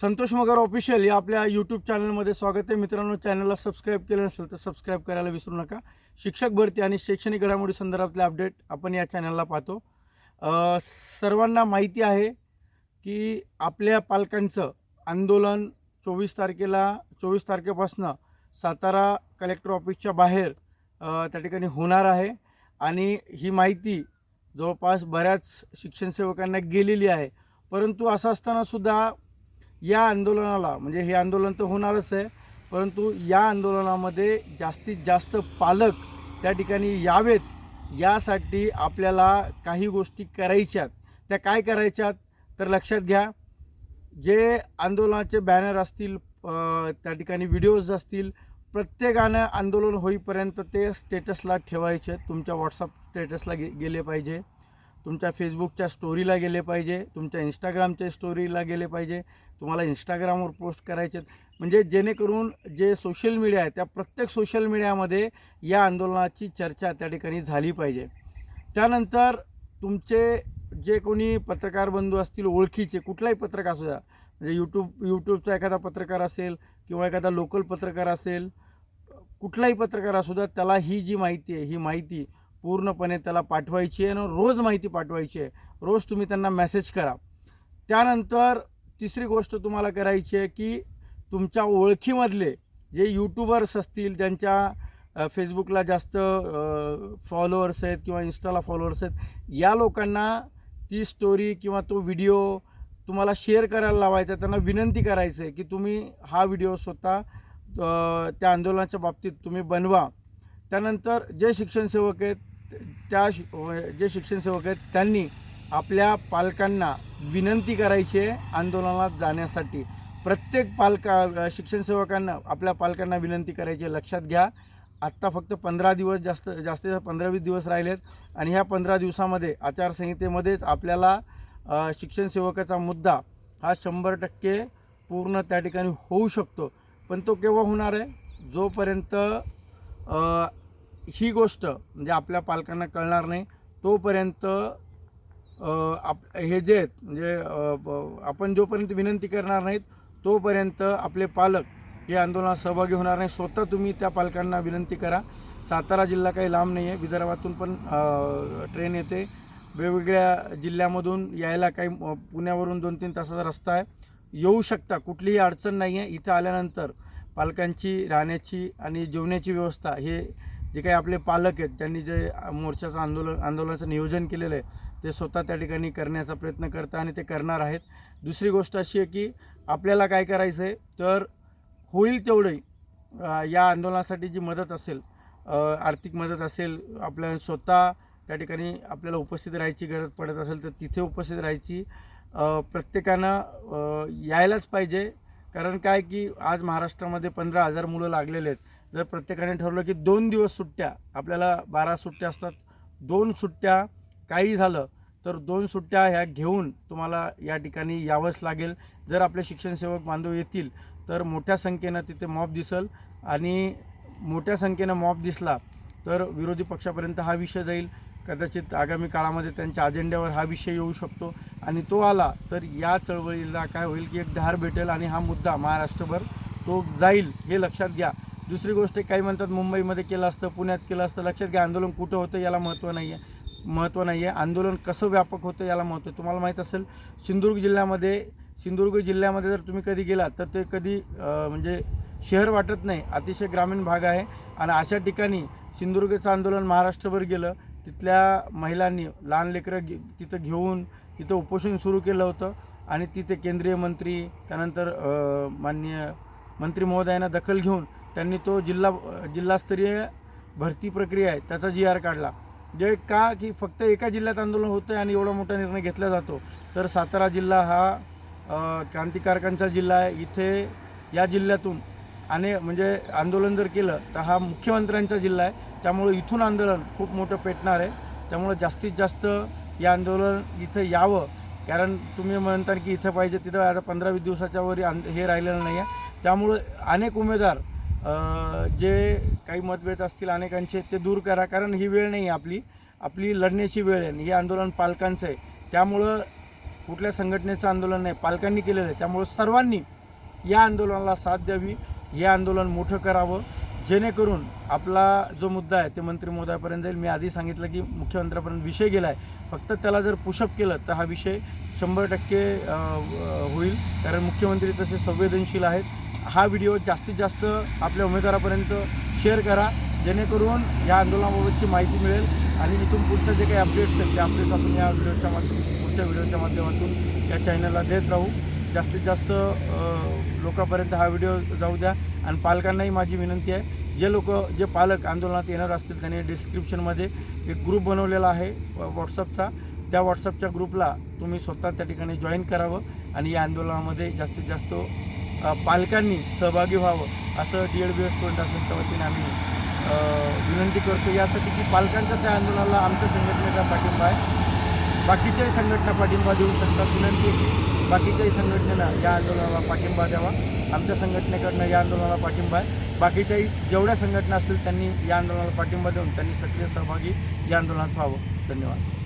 संतोष मगर official या आपल्या YouTube चॅनलमध्ये स्वागत आहे. मित्रांनो चॅनलला सबस्क्राईब केलं नसेल तर सबस्क्राईब करायला विसरू नका. शिक्षक भरती आणि शैक्षणिक घडामोडी संदर्भातले अपडेट आपण या चॅनलला पाहतो. सर्वांना माहिती आहे की आपल्या पालकांचं आंदोलन चोवीस तारखेला चोवीस तारखेपासनं सातारा कलेक्टर ऑफिसच्या बाहेर त्या ठिकाणी होणार आहे. आणि ही माहिती जवळपास बऱ्याच शिक्षणसेवकांना गेलेली आहे. परंतु असं असतानासुद्धा या आंदोलनाला म्हणजे हे आंदोलन तर होणारच आहे परंतु या आंदोलनामध्ये जास्तीत जास्त पालक त्या ठिकाणी यावेत यासाठी आपल्याला काही गोष्टी करायच्यात. त्या काय करायच्यात? तर लक्षात घ्या जे आंदोलनाचे बॅनर असतील त्या ठिकाणी व्हिडिओज असतील प्रत्येकानं आंदोलन होईपर्यंत ते स्टेटसला ठेवायचे तुमच्या व्हॉट्सअप स्टेटसला गे गेले पाहिजे. तुमच्या फेसबुकच्या स्टोरीला गेले पाहिजे तुमच्या इंस्टाग्रामच्या स्टोरीला गेले पाहिजे तुम्हाला इंस्टाग्रामवर पोस्ट करायचे म्हणजे जेणेकरून जे सोशल मीडिया आहे त्या प्रत्येक सोशल मीडियामध्ये या आंदोलनाची चर्चा त्या ठिकाणी झाली पाहिजे. त्यानंतर तुमचे जे कोणी पत्रकार बंधू असतील ओळखीचे कुठलाही पत्रकार असू द्या म्हणजे यूट्यूब यूट्यूबचा एखादा पत्रकार असेल किंवा एखादा लोकल पत्रकार असेल कुठलाही पत्रकार असू द्या त्याला ही जी माहिती आहे ही माहिती पूर्णपणे त्याला पाठवायची आहे आणि रोज माहिती पाठवायची आहे. रोज तुम्ही त्यांना मेसेज करा. त्यानंतर तिसरी गोष्ट तुम्हाला करायची आहे की तुमच्या ओळखीमधले जे यूट्यूबर्स असतील ज्यांच्या फेसबुकला जास्त फॉलोअर्स आहेत किंवा इन्स्टाला फॉलोअर्स आहेत या लोकांना ती स्टोरी किंवा तो व्हिडिओ तुम्हाला शेअर करायला लावायचा त्यांना विनंती करायचं आहे की तुम्ही हा व्हिडिओ स्वतः त्या आंदोलनाच्या बाबतीत तुम्ही बनवा. त्यानंतर जे शिक्षणसेवक आहेत त्या शि- जे शिक्षण सेवक आहेत त्यांनी आपल्या पालकांना विनंती करायची आहे आंदोलनात जाण्यासाठी. प्रत्येक पालका शिक्षण सेवकांना आपल्या पालकांना विनंती करायची आहे. लक्षात घ्या आत्ता फक्त पंधरा दिवस जास्त जास्तीत जास्त पंधरा वीस दिवस राहिलेत आणि ह्या पंधरा दिवसामध्ये आचारसंहितेमध्येच आपल्याला शिक्षण शिक्षणसेवकाचा मुद्दा हा शंभर टक्के पूर्ण त्या ठिकाणी होऊ शकतो. पण तो केव्हा होणार आहे? जोपर्यंत ही गोष्ट म्हणजे आपल्या पालकांना कळणार नाही. तोपर्यंत आप हे जे आहेत म्हणजे आपण जोपर्यंत विनंती करणार नाहीत तोपर्यंत आपले पालक हे आंदोलनात सहभागी होणार नाही. स्वतः तुम्ही त्या पालकांना विनंती करा. सातारा जिल्हा काही लांब नाही आहे विदर्भातून पण ट्रेन येते. वेगवेगळ्या जिल्ह्यामधून यायला काही पुण्यावरून दोन तीन तासाचा रस्ता आहे. येऊ शकता. कुठलीही अडचण नाही आहे इथं आल्यानंतर पालकांची राहण्याची आणि जेवण्याची व्यवस्था हे जे काही आपले पालक आहेत त्यांनी जे मोर्चाचं आंदोलन आंदोलनाचं नियोजन केलेलं आहे ते स्वतः त्या ठिकाणी करण्याचा प्रयत्न करतात आणि ते करणार आहेत. दुसरी गोष्ट अशी आहे की आपल्याला काय करायचं आहे तर होईल तेवढंही या आंदोलनासाठी जी मदत असेल आर्थिक मदत असेल आपल्या स्वतः त्या ठिकाणी आपल्याला उपस्थित राहायची गरज पडत असेल तर तिथे उपस्थित राहायची प्रत्येकानं यायलाच पाहिजे. कारण काय की आज महाराष्ट्रामध्ये पंधरा हजार मुलं लागलेले आहेत. जर प्रत्येकाने ठरवलं की दोन दिवस सुट्ट्या आपल्याला बारा सुट्ट्या असतात. दोन सुट्ट्या काही झालं तर दोन सुट्ट्या ह्या घेऊन तुम्हाला या ठिकाणी यावंच लागेल. जर आपले शिक्षणसेवक बांधव येतील तर मोठ्या संख्येनं तिथे मॉब दिसल आणि मोठ्या संख्येनं मॉब दिसला तर विरोधी पक्षापर्यंत हा विषय जाईल. कदाचित आगामी काळामध्ये त्यांच्या अजेंड्यावर हा विषय येऊ शकतो आणि तो आला तर या चळवळीला काय होईल की एक धार भेटेल आणि हा मुद्दा महाराष्ट्रभर तो जाईल हे लक्षात घ्या. दुसरी गोष्ट काही म्हणतात मुंबईमध्ये केलं असतं पुण्यात केलं असतं. लक्षात घ्या आंदोलन कुठं होतं याला महत्त्व नाही आहे महत्त्व नाही आहे आंदोलन कसं व्यापक होतं याला महत्त्व तुम्हाला माहीत असेल सिंधुदुर्ग जिल्ह्यामध्ये सिंधुदुर्ग जिल्ह्यामध्ये जर तुम्ही कधी गेलात तर ते कधी म्हणजे शहर वाटत नाही. अतिशय ग्रामीण भाग आहे. आणि अशा ठिकाणी सिंधुदुर्गचं आंदोलन महाराष्ट्रभर गेलं. तिथल्या महिलांनी लहान लेकरं घे तिथं घेऊन तिथं उपोषण सुरू केलं होतं. आणि तिथे केंद्रीय मंत्री त्यानंतर माननीय मंत्री महोदयांना दखल घेऊन त्यांनी तो जिल्हा जिल्हास्तरीय भरती प्रक्रिया आहे त्याचा जी आर काढला. जे का की फक्त एका जिल्ह्यात आंदोलन होतं आहे आणि एवढा मोठा निर्णय घेतला जातो तर सातारा जिल्हा हा क्रांतिकारकांचा जिल्हा आहे. इथे या जिल्ह्यातून आणि म्हणजे आंदोलन जर केलं तर हा मुख्यमंत्र्यांचा जिल्हा आहे. त्यामुळे इथून आंदोलन खूप मोठं पेटणार आहे. त्यामुळे जास्तीत जास्त या आंदोलन इथं यावं. कारण तुम्ही म्हणता की इथं पाहिजे तिथं आता पंधरा वीस दिवसाच्या वर हे राहिलेलं नाही आहे त्यामुळं अनेक उमेदवार जे काही मतभेद असतील अनेकांचे ते दूर करा कारण ही वेळ नाही आहे आपली. आपली लढण्याची वेळ आहे आणि हे आंदोलन पालकांचं आहे. त्यामुळं कुठल्या संघटनेचं आंदोलन नाही पालकांनी केलेलं आहे. त्यामुळं सर्वांनी या आंदोलनाला साथ द्यावी. हे आंदोलन मोठं करावं. जेणेकरून आपला जो मुद्दा आहे ते मंत्री महोदयापर्यंत जाईल. मी आधी सांगितलं की मुख्यमंत्र्यापर्यंत विषय गेला आहे फक्त त्याला जर पुशअप केलं तर हा विषय शंभर टक्के होईल. कारण मुख्यमंत्री तसे संवेदनशील आहेत. हा व्हिडिओ जास्तीत जास्त आपल्या उमेदवारापर्यंत शेअर करा. जेणेकरून या आंदोलनाबाबतची माहिती मिळेल. आणि इथून पुढचं जे काही अपडेट्स आहेत ते अपडेट्स आपण या व्हिडिओच्या माध्यम पुढच्या व्हिडिओच्या माध्यमातून या चॅनलला देत राहू. जास्तीत जास्त लोकांपर्यंत हा व्हिडिओ जाऊ द्या. आणि पालकांनाही माझी विनंती आहे जे लोक जे पालक आंदोलनात येणार असतील त्यांनी डिस्क्रिप्शनमध्ये एक ग्रुप बनवलेला आहे व्हॉट्सअपचा त्या व्हॉट्सअपच्या ग्रुपला तुम्ही स्वतः त्या ठिकाणी जॉईन करावं. आणि या आंदोलनामध्ये जास्तीत जास्त पालकांनी सहभागी व्हावं असं D Ed B S student वतीने आम्ही विनंती करतो. यासाठी की पालकांचा त्या आंदोलनाला आमच्या संघटनेचा पाठिंबा आहे. बाकीच्याही संघटना पाठिंबा देऊ शकतात विनंती आहे. बाकीच्याही संघटनेला या आंदोलनाला पाठिंबा द्यावा. आमच्या संघटनेकडनं या आंदोलनाला पाठिंबा आहे. बाकीच्याही जेवढ्या संघटना असतील त्यांनी या आंदोलनाला पाठिंबा देऊन त्यांनी सक्रिय सहभागी या आंदोलनात व्हावं. धन्यवाद.